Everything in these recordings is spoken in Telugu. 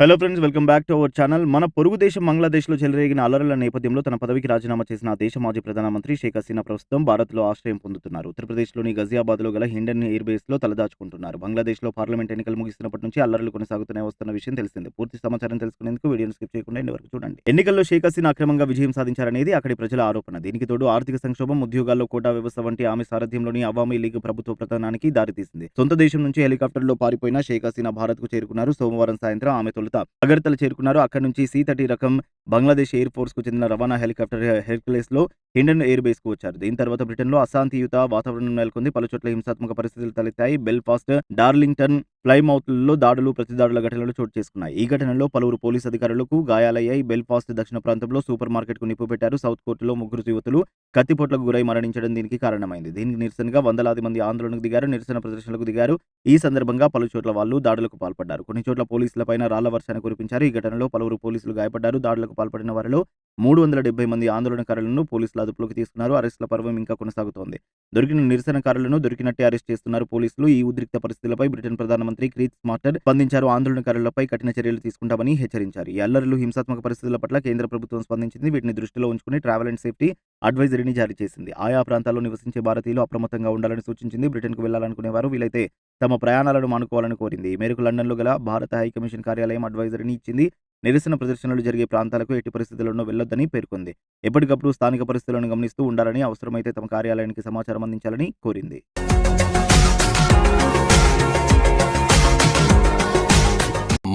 Hello friends welcome back to our channel మన పొరుగు దేశం బంగ్లాదేశ్లో చెలరేగిన అలరల నేపథ్యంలో తన పదవికి రాజీనామా చేసిన దేశ మాజీ ప్రధానమంత్రి షేక్ హసీనా ప్రస్తుతం భారత్లో ఆశ్రయం పొందుతున్నారు. ఉత్తరప్రదేశ్లోని గజియాబాద్లో గల హిండన్ ఎయిర్ బేస్లో తలదాచుకుంటున్నారు. బంగ్లాదేశ్లో పార్లమెంట్ ఎన్నికలు ముగిస్తున్నప్పటి నుంచి అల్లర్లు కొనసాగుతూనే వస్తున్న విషయం తెలిసింది. పూర్తి సమాచారం తెలుసుకునేందుకు వీడియోను స్కిప్ చేయకుండా ఎండ్ వరకు చూడండి. ఎన్నికల్లో షేక్ హసీనా అక్రమంగా విజయం సాధించారనేది అక్కడి ప్రజల ఆరోపణ. దీనికి తోడు ఆర్థిక సంక్షోభం ఉద్యోగాల్లో కోటా వ్యవస్థ వంటి ఆమె సారథ్యంలోని అవామీ లీగ్ ప్రభుత్వ ప్రధానానికి దారితీసింది. సొంత దేశం నుంచి హెలికాప్టర్లో పారిపోయిన షేక్ హసీనా భారత్కు చేరుకున్నారు. సోమవారం సాయంత్రం ఆమె తొలుత అగర్తల చేరుకున్నారు. అక్కడి నుంచి సి థర్టీ రకం బంగ్లాదేశ్ ఎయిర్ ఫోర్స్కు చెందిన రవాణా హెలికాప్టర్ హెర్క్యులెస్లో హిండన్ ఎయిర్ బేస్కు వచ్చారు. దీని తర్వాత బ్రిటన్లో అశాంతియుత వాతావరణం నెలకొంది. పలు చోట్ల హింసాత్మక పరిస్థితులు తలెత్తాయి. బెల్ఫాస్ట్ డార్లింగ్టన్ ఫ్లైమౌత్లో దాడులు ప్రతిదాడుల ఘటనలు చోటు చేసుకున్నాయి. ఈ ఘటనలో పలువురు పోలీసు అధికారులకు గాయాలయ్యాయి. బెల్ఫాస్ట్ దక్షిణ ప్రాంతంలో సూపర్ మార్కెట్కు నిప్పు పెట్టారు. సౌత్ కోర్టులో ముగ్గురు యువతులు కత్తిపోట్లకు గురై మరణించడం దీనికి కారణమైంది. దీనికి నిరసనగా వందలాది మంది ఆందోళనకు దిగారు నిరసన ప్రదర్శనలకు దిగారు. ఈ సందర్భంగా పలు చోట్ల వాళ్ళు దాడులకు పాల్పడ్డారు. కొన్ని చోట్ల పోలీసులపైన రాళ్ళ వర్షాన్ని కురిపించారు. ఈ ఘటనలో పలువురు పోలీసులు గాయపడ్డారు. దాడులకు పాల్పడిన వారిలో మూడు వందల డెబ్బై మంది ఆందోళనకారులను పోలీసులు అదుపులోకి తీసుకున్నారు. అరెస్టుల పర్వం ఇంకా కొనసాగుతోంది. దొరికిన నిరసనకారులను దొరికినట్టే అరెస్ట్ చేస్తున్నారు పోలీసులు. ఈ ఉద్రిక్త పరిస్థితులపై బ్రిటన్ ప్రధానమంత్రి క్రీత్ స్మార్టర్ స్పందించారు. ఆందోళనకారులపై కఠిన చర్యలు తీసుకుంటామని హెచ్చరించారు. ఈ అల్లర్లు హింసాత్మక పరిస్థితుల పట్ల కేంద్ర ప్రభుత్వం స్పందించింది. వీటిని దృష్టిలో ఉంచుకుని ట్రావెల్ అండ్ సేఫ్టీ అడ్వైజరీని జారీ చేసింది. ఆయా ప్రాంతాల్లో నివసించే భారతీయులు అప్రమత్తంగా ఉండాలని సూచించింది. బ్రిటన్కు వెళ్ళాలనుకునేవారు వీలైతే తమ ప్రయాణాలను మానుకోవాలని కోరింది. ఈ మేరకు లండన్లో గల భారత హైకమిషన్ కార్యాలయం అడ్వైజరీని ఇచ్చింది. నిరసన ప్రదర్శనలు జరిగే ప్రాంతాలకు ఎట్టి పరిస్థితుల్లోనూ వెళ్ళొద్దని పేర్కొంది. ఎప్పటికప్పుడు స్థానిక పరిస్థితులను గమనిస్తూ ఉండాలని అవసరమైతే తమ కార్యాలయానికి సమాచారం అందించాలని కోరింది.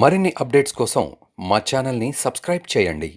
మరిన్ని అప్డేట్స్ కోసం మా ఛానల్ని సబ్స్క్రైబ్ చేయండి.